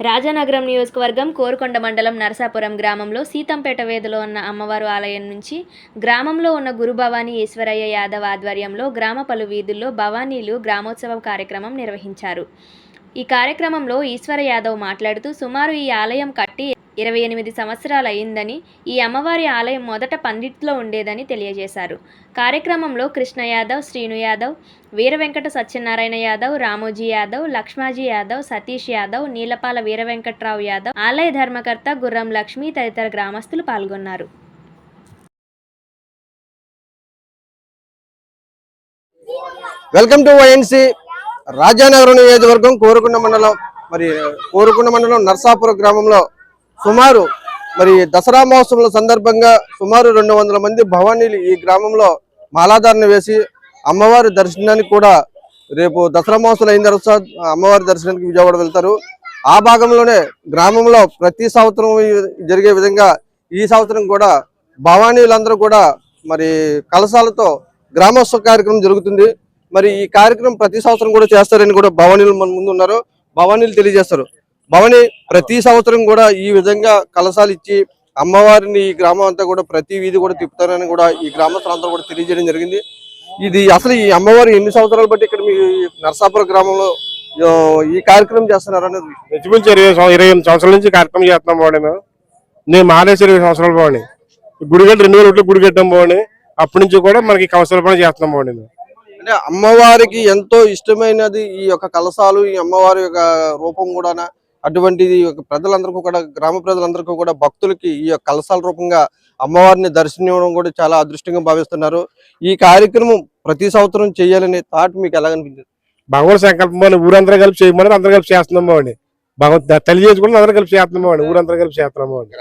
రాజానగరం నియోజకవర్గం కోరుకొండ మండలం నరసాపురం గ్రామంలో సీతంపేట వేదిలో ఉన్న అమ్మవారు ఆలయం నుంచి గ్రామంలో ఉన్న గురుభవాని ఈశ్వరయ్య యాదవ్ ఆధ్వర్యంలో గ్రామ పలు వీధుల్లో భవానీలు గ్రామోత్సవ కార్యక్రమం నిర్వహించారు. ఈ కార్యక్రమంలో ఈశ్వర యాదవ్ మాట్లాడుతూ సుమారు ఈ ఆలయం కట్టి ఇరవై ఎనిమిది సంవత్సరాలు అయిందని ఈ అమ్మవారి ఆలయం మొదట పండిట్లో ఉండేదని తెలియజేశారు. కార్యక్రమంలో కృష్ణ యాదవ్ శ్రీను యాదవ్ వీర వెంకట సత్యనారాయణ యాదవ్ రామోజీ యాదవ్ లక్ష్మాజీ యాదవ్ సతీష్ యాదవ్ నీలపాల వీరవెంకట్రావు యాదవ్ ఆలయ ధర్మకర్త గుర్రం లక్ష్మి తదితర గ్రామస్తులు పాల్గొన్నారు. వెల్కమ్ టు వైఎన్సి రాజానగరం నియోజకవర్గం కోరుకొండ మండలం మరి కోరుకొండ మండలం నర్సాపురం గ్రామంలో సుమారు మరి దసరా మహోత్సవం సందర్భంగా సుమారు రెండు వందల మంది భవానీలు ఈ గ్రామంలో మాలాధారణ వేసి అమ్మవారి దర్శనానికి కూడా రేపు దసరా మహోత్సవం అయిన తర్వాత అమ్మవారి దర్శనానికి విజయవాడ వెళ్తారు. ఆ భాగంలోనే గ్రామంలో ప్రతి సంవత్సరం జరిగే విధంగా ఈ సంవత్సరం కూడా భవానీలందరూ కూడా మరి కలశాలతో గ్రామోత్సవ కార్యక్రమం జరుగుతుంది. మరి ఈ కార్యక్రమం ప్రతి సంవత్సరం కూడా చేస్తారని కూడా భవానీలు మన ముందు ఉన్నారు. భవానీలు తెలియజేస్తారు. భవానీ ప్రతి సంవత్సరం కూడా ఈ విధంగా కలశాలు ఇచ్చి అమ్మవారిని ఈ గ్రామం అంతా కూడా ప్రతి వీధి కూడా తిప్పుతారని కూడా ఈ గ్రామస్తులంతా కూడా తెలియజేయడం జరిగింది. ఇది అసలు ఈ అమ్మవారు ఎన్ని సంవత్సరాలు బట్టి ఇక్కడ మీ నరసాపురం గ్రామంలో ఈ కార్యక్రమం చేస్తున్నారు అనేది ఇంచుమించు ఇరవై ఇరవై ఎనిమిది సంవత్సరాల నుంచి కార్యక్రమం చేస్తున్నాం బాగుంది మేము. నేను మానేసి ఇరవై సంవత్సరాలు బాగుంది గుడిగట్టు రెండు వేల ఒకటి గుడి కట్టాం బాగుంది అప్పటి నుంచి కూడా మనకి కవసల పని చేస్తున్నాం మేము. అంటే అమ్మవారికి ఎంతో ఇష్టమైనది ఈ యొక్క కలశాలు ఈ అమ్మవారి యొక్క రూపం కూడా అటువంటిది ఒక ప్రజలందరికీ కూడా గ్రామ ప్రజలందరికీ కూడా భక్తులకి ఈ యొక్క కలశాల రూపంగా అమ్మవారిని దర్శనం కూడా చాలా అదృష్టంగా భావిస్తున్నారు. ఈ కార్యక్రమం ప్రతి సంవత్సరం చేయాలనే థాట్ మీకు ఎలా అనిపించింది? భగవాన్ సంకల్పం అని ఊరందరూ కలిపి చేయమని అందరూ కలిపి చేస్తున్నాం బాగుంది భగవంత్ తల్లి చేసుకుని అందరూ కలిపి చేస్తున్నాం బాగుంది ఊరందరూ కలిపి చేస్తున్నాం బాగుంది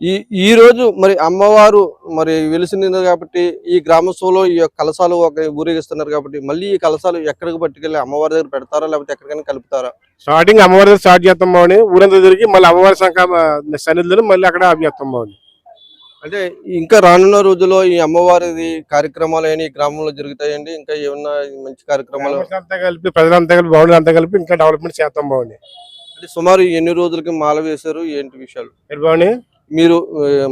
ఈ ఈ రోజు మరి అమ్మవారు మరి వెలిసింది కాబట్టి ఈ గ్రామస్తులో ఈ యొక్క కలశాలు ఒక ఊరేగిస్తున్నారు కాబట్టి మళ్ళీ ఈ కలశాలు ఎక్కడికి పట్టుకెళ్ళి అమ్మవారి దగ్గర పెడతారా? లేకపోతే ఎక్కడికైనా కలుపుతారా? స్టార్టింగ్ అమ్మవారి దగ్గర స్టార్ట్ చేస్తాం బాగుంది ఊరంతా తిరిగి మళ్ళీ అమ్మవారి సంకల్ప సన్నిధిలో మళ్ళీ అక్కడ ఆపి చేస్తాం బాగుంది అంటే ఇంకా రానున్న రోజుల్లో ఈ అమ్మవారిది కార్యక్రమాలు అయినా ఈ గ్రామంలో జరుగుతాయండి? ఇంకా ఏమన్నా మంచి కార్యక్రమాలు? అంతా కలిపి ప్రజలంతా కలిపి బాగుంది అంతా కలిపి ఇంకా డెవలప్మెంట్ చేస్తాం బాగుంది అంటే సుమారు ఎన్ని రోజులకి మాల వేశారు? ఏంటి విషయాలు? బాగుంది మీరు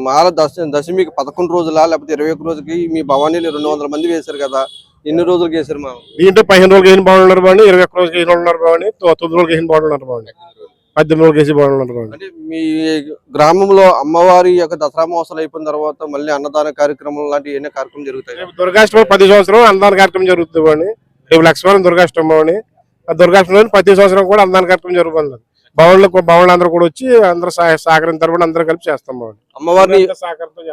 మాల దశ దశమికి పదకొండు రోజులా లేకపోతే ఇరవై ఒక్క రోజుకి మీ భవానీలు రెండు వందల మంది వేశారు కదా. ఎన్ని రోజులకి వేశారు మా దీంట్లో పదిహేను రోజులకి వేసిన బాగున్నారు బాగుంది ఇరవై ఒక్క రోజులకి వేసిన ఉన్నారు బాగుంది తొమ్మిది రోజులకి వేసిన బాగున్నారు బాగుంది పద్దెనిమిది రోజులకి వేసి బాగున్నారు బాగుంది అంటే మీ గ్రామంలో అమ్మవారి యొక్క దసరా మహోత్సవం అయిపోయిన తర్వాత మళ్ళీ అన్నదాన కార్యక్రమం లాంటి ఎన్ని కార్యక్రమం జరుగుతాయి? దుర్గాష్టమి ప్రతి సంవత్సరం అన్నదాన కార్యక్రమం జరుగుతుంది బాగుంది రేపు లక్ష్మీవారం దుర్గాష్టమి బాగుంది దుర్గాష్టమి ప్రతి సంవత్సరం కూడా అన్నదాన కార్యక్రమం జరుగుతుంది. భవన్లు భవన్లు అందరూ కూడా వచ్చి అందరూ సహ- సహకరించారు కూడా అందరూ కలిపి చేస్తాం బాగుంది అమ్మవారిని.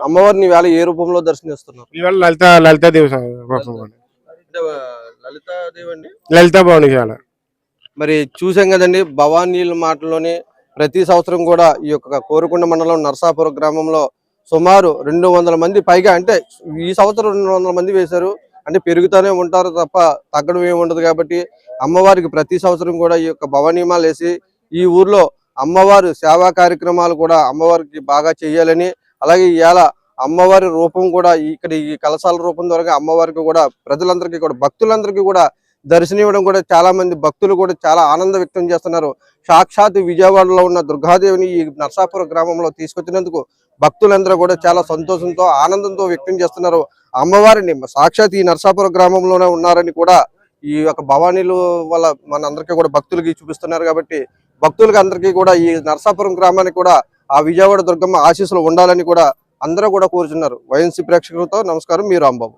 అమ్మవారిని వేళ ఏ రూపంలో దర్శనిస్తున్నారు ఇవాళ లలిత లలితాదేవి లలిత బాగుంది ఇవాళ మరి చూసాం కదండి భవానీల మాటలోనే ప్రతి సంవత్సరం కూడా ఈ యొక్క కోరుకొండ మండలం నరసాపురం గ్రామంలో సుమారు రెండు వందల మంది పైగా అంటే ఈ సంవత్సరం రెండు వందల మంది వేశారు. అంటే పెరుగుతూనే ఉంటారు తప్ప తగ్గడం ఏమి ఉండదు కాబట్టి అమ్మవారికి ప్రతి సంవత్సరం కూడా ఈ యొక్క భవనీమాలు వేసి ఈ ఊర్లో అమ్మవారు సేవా కార్యక్రమాలు కూడా అమ్మవారికి బాగా చేయాలని అలాగే ఇవాళ అమ్మవారి రూపం కూడా ఇక్కడ ఈ కలశాల రూపం ద్వారా అమ్మవారికి కూడా ప్రజలందరికీ కూడా భక్తులందరికీ కూడా దర్శనం ఇవ్వడం కూడా చాలా మంది భక్తులు కూడా చాలా ఆనందం వ్యక్తం చేస్తున్నారు. సాక్షాత్ విజయవాడలో ఉన్న దుర్గాదేవిని ఈ నర్సాపురం గ్రామంలో తీసుకొచ్చినందుకు భక్తులందరూ కూడా చాలా సంతోషంతో ఆనందంతో వ్యక్తం చేస్తున్నారు. అమ్మవారిని సాక్షాత్ ఈ నర్సాపురం గ్రామంలోనే ఉన్నారని కూడా ఈ యొక్క భవానీలు వల్ల మన అందరికీ కూడా భక్తులకి చూపిస్తున్నారు కాబట్టి భక్తులకి అందరికీ కూడా ఈ నర్సాపురం గ్రామానికి కూడా ఆ విజయవాడ దుర్గమ్మ ఆశీస్సులు ఉండాలని కూడా అందరూ కూడా కోరుచున్నారు. వైఎన్సీ ప్రేక్షకులతో నమస్కారం. మీ రాంబాబు.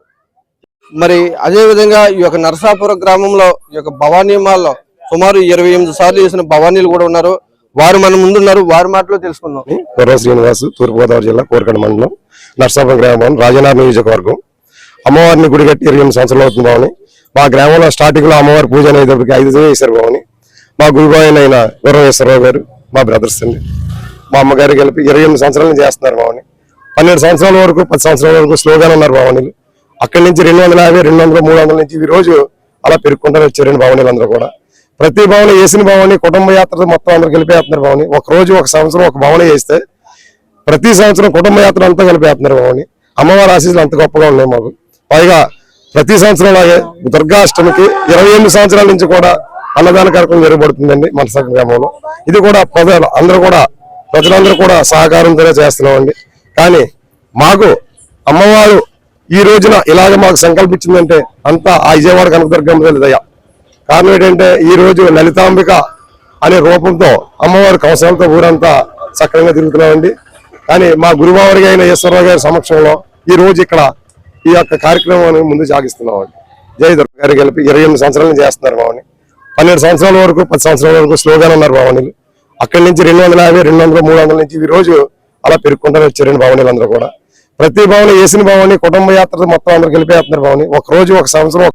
మరి అదేవిధంగా ఈ యొక్క నరసాపురం గ్రామంలో ఈ యొక్క భవానీ మాల్లో సుమారు ఇరవై ఎనిమిది సార్లు చేసిన భవానీలు కూడా ఉన్నారు. వారు మన ముందున్నారు. వారి మాటలో తెలుసుకుందాం. కుర్ర శ్రీనివాస్ తూర్పుగోదావరి జిల్లా కోరకండ మండలం నర్సాపురం గ్రామం రాజనార్ నియోజకవర్గం. అమ్మవారిని గుడి కట్టి ఇరవై ఎనిమిది సంవత్సరాలు అవుతుంది బావని మా గ్రామంలో స్టార్టింగ్లో అమ్మవారి పూజ అనేటప్పటికి ఐదు వేశారు బావని మా గురుబాయన అయిన గుర్రవేశ్వరరావు గారు మా బ్రదర్స్ అండి. మా అమ్మగారు కలిపి ఇరవై ఎనిమిది సంవత్సరాల నుంచి చేస్తున్నారు మామని పన్నెండు సంవత్సరాల వరకు పది సంవత్సరాల వరకు స్లోగానే ఉన్నారు భావనీలు అక్కడి నుంచి రెండు వందల యాభై రెండు వందల మూడు వందల నుంచి ఈ రోజు అలా పెరుగుకుంటారు వచ్చారండి భావనీలు అందరూ కూడా. ప్రతి భవన వేసిన భవని కుటుంబ యాత్ర మొత్తం అందరూ కలిపేస్తున్నారు భవని ఒక రోజు ఒక సంవత్సరం ఒక భవన వేస్తే ప్రతి సంవత్సరం కుటుంబ యాత్ర అంతా కలిపి వేస్తున్నారు భవని అమ్మవారి ఆశీస్సులు అంత గొప్పగా ఉన్నాయి మాకు. పైగా ప్రతి సంవత్సరం లాగే దుర్గాష్టమికి ఇరవై ఎనిమిది సంవత్సరాల నుంచి కూడా అన్నదాన కార్యక్రమం జరగబడుతుందండి మన గ్రామంలో. ఇది కూడా ప్రజలు అందరూ కూడా ప్రజలందరూ కూడా సహకారంతోనే చేస్తున్నామండి. కానీ మాకు అమ్మవారు ఈ రోజున ఇలాగ మాకు సంకల్పించిందంటే అంతా ఆ విజయవాడ కనకదుర్గమ్మ తల్లి కారణం ఏంటంటే ఈ రోజు లలితాంబిక అనే రూపంతో అమ్మవారి కవసాలతో ఊరంతా సక్రంగా తిరుగుతున్నామండి. కానీ మా గురువారి అయిన ఈశ్వరరావు గారి సమక్షంలో ఈ రోజు ఇక్కడ ఈ యొక్క కార్యక్రమాన్ని ముందు సాగిస్తున్నామండి. జయ దుర్గ గెలిపి ఇరవై ఎనిమిది సంవత్సరాలు చేస్తున్నారు మామని. పన్నెండు సంవత్సరాల వరకు పది సంవత్సరాల వరకు స్లోగానే ఉన్నారు భవనీలు. అక్కడి నుంచి రెండు వందల యాభై రెండు వందల మూడు వందల నుంచి ఈ రోజు అలా పెరుగుకుంటారు వచ్చారండి భవనీలు అందరూ కూడా. ప్రతి భవని వేసిన భవని కుటుంబ యాత్ర మొత్తం అందరూ కలిపేస్తున్నారు భవని. ఒక రోజు ఒక సంవత్సరం